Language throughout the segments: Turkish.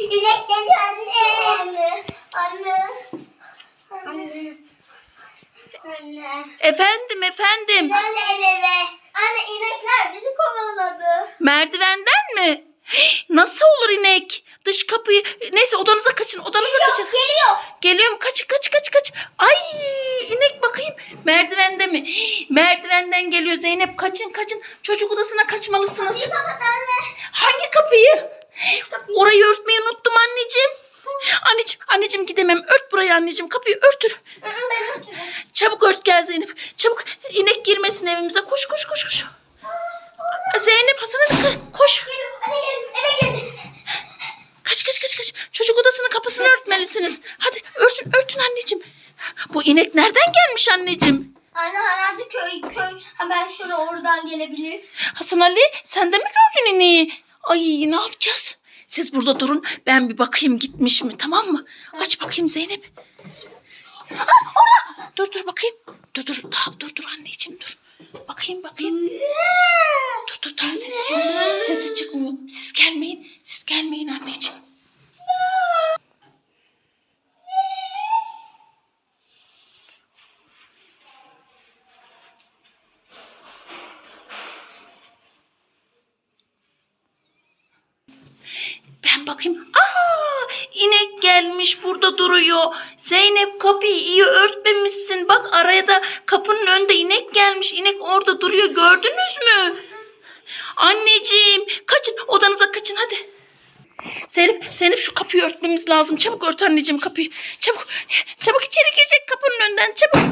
İnek dedi anne. Anne. Anne. Anne. Efendim efendim. Ben de el eve. Anne inekler bizi kovaladı. Merdivenden mi? Nasıl olur inek? Dış kapıyı. Neyse odanıza kaçın. Odanıza geliyor, kaçın. Geliyor. Geliyorum. Kaçın kaç kaç kaç. Ay inek bakayım. Merdivende mi? Merdivenden geliyor Zeynep. Kaçın kaçın. Çocuk odasına kaçmalısınız. Kapıyı kapat anne. Hangi kapıyı? Orayı örtmeyi unuttum anneciğim. Anneciğim, anneciğim gidemem. Ört burayı anneciğim. Kapıyı örtür. Ben örtürüm. Çabuk ört gel Zeynep. Çabuk inek girmesin evimize. Koş koş koş koş. Zeynep Hasan'a koş. Gelin hadi gelin eve gelin. Kaç kaç kaç kaç. Çocuk odasının kapısını örtmelisiniz. Hadi örtün örtün anneciğim. Bu inek nereden gelmiş anneciğim? Anne herhalde köy köy hemen şuraya oradan gelebilir. Hasan Ali sen de mi gördün ineği? Ay ne yapacağız? Siz burada durun. Ben bir bakayım gitmiş mi tamam mı? Aç bakayım Zeynep. Dur dur bakayım. Dur dur daha dur dur anneciğim dur. Bakayım bakayım. Dur dur daha sesi çıkmıyor. Sesi çıkmıyor. Siz gelmeyin. Siz gelmeyin anneciğim. Ben bakayım. Aa, inek gelmiş burada duruyor. Zeynep kapıyı iyi örtmemişsin. Bak araya da kapının önünde inek gelmiş. İnek orada duruyor. Gördünüz mü? Anneciğim kaçın odanıza kaçın hadi. Zeynep, Zeynep şu kapıyı örtmemiz lazım. Çabuk ört anneciğim kapıyı. Çabuk, çabuk içeri girecek kapının önünden çabuk.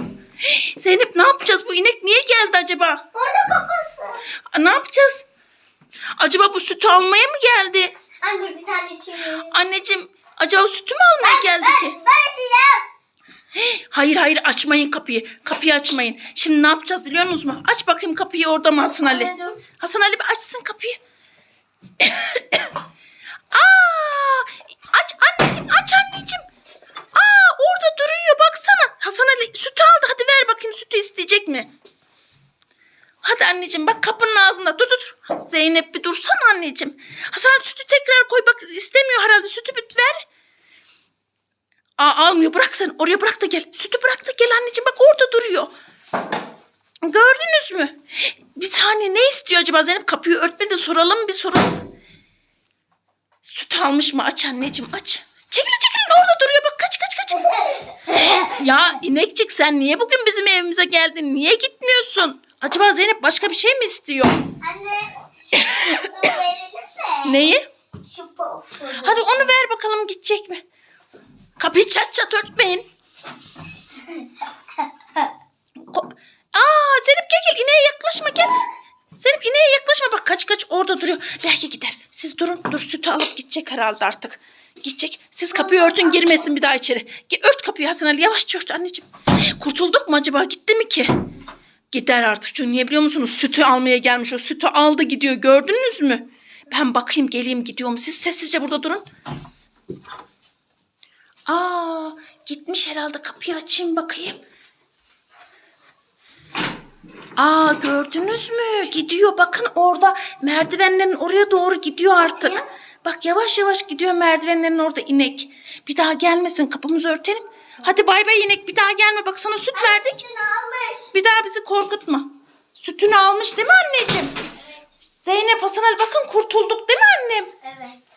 Zeynep ne yapacağız? Bu inek niye geldi acaba? Orada kafası. Ne yapacağız? Acaba bu sütü almaya mı geldi? Anne bir tane içeyim. Anneciğim acaba sütü mü almaya geldi ki? Ben içeceğim. Hayır hayır açmayın kapıyı. Kapıyı açmayın. Şimdi ne yapacağız biliyor musunuz mu? Aç bakayım kapıyı orada mı Hasan Ali? Hasan Ali bir açsın kapıyı. Aa, aç anneciğim aç anneciğim. Aa orada duruyor baksana. Hasan Ali sütü aldı hadi ver bakayım sütü isteyecek mi? Hadi anneciğim bak kapının ağzında dur dur. Zeynep bir dursana anneciğim. Hasan sütü tekrar koy bak istemiyor herhalde sütü bir ver. Aa almıyor bırak sen oraya bırak da gel. Sütü bırak da gel anneciğim bak orada duruyor. Gördünüz mü? Bir saniye ne istiyor acaba Zeynep? Kapıyı örtmedi de soralım bir soralım. Süt almış mı? Aç anneciğim aç. Çekil çekilin orada duruyor bak kaç kaç kaç. ya inekçik sen niye bugün bizim evimize geldin? Niye gitmiyorsun? Acaba Zeynep başka bir şey mi istiyor? Anne. Şu verelim mi? Neyi? Şu. Hadi onu ver bakalım gidecek mi? Kapıyı çat çat örtmeyin. Aa Zeynep gel gel ineğe yaklaşma gel. Zeynep ineğe yaklaşma bak kaç kaç orada duruyor. Belki gider. Siz durun dur sütü alıp gidecek herhalde artık. Gidecek. Siz kapıyı örtün girmesin bir daha içeri. Ge- Ört kapıyı Hasan Ali yavaşça ört anneciğim. Kurtulduk mu acaba gitti mi ki? Gider artık çünkü niye biliyor musunuz? Sütü almaya gelmiş o sütü aldı gidiyor gördünüz mü? Ben bakayım geleyim gidiyorum. Siz sessizce burada durun. Aa, gitmiş herhalde. Kapıyı açayım bakayım. Aa, gördünüz mü? Gidiyor. Bakın orada merdivenlerin oraya doğru gidiyor artık. Bak yavaş yavaş gidiyor merdivenlerin orada inek. Bir daha gelmesin. Kapımızı örtelim. Hadi bay bay inek bir daha gelme. Bak sana süt verdik. Sütünü almış. Bir daha bizi korkutma. Sütünü almış değil mi anneciğim? Evet. Zeynep Hasan Ali bakın kurtulduk değil mi annem? Evet.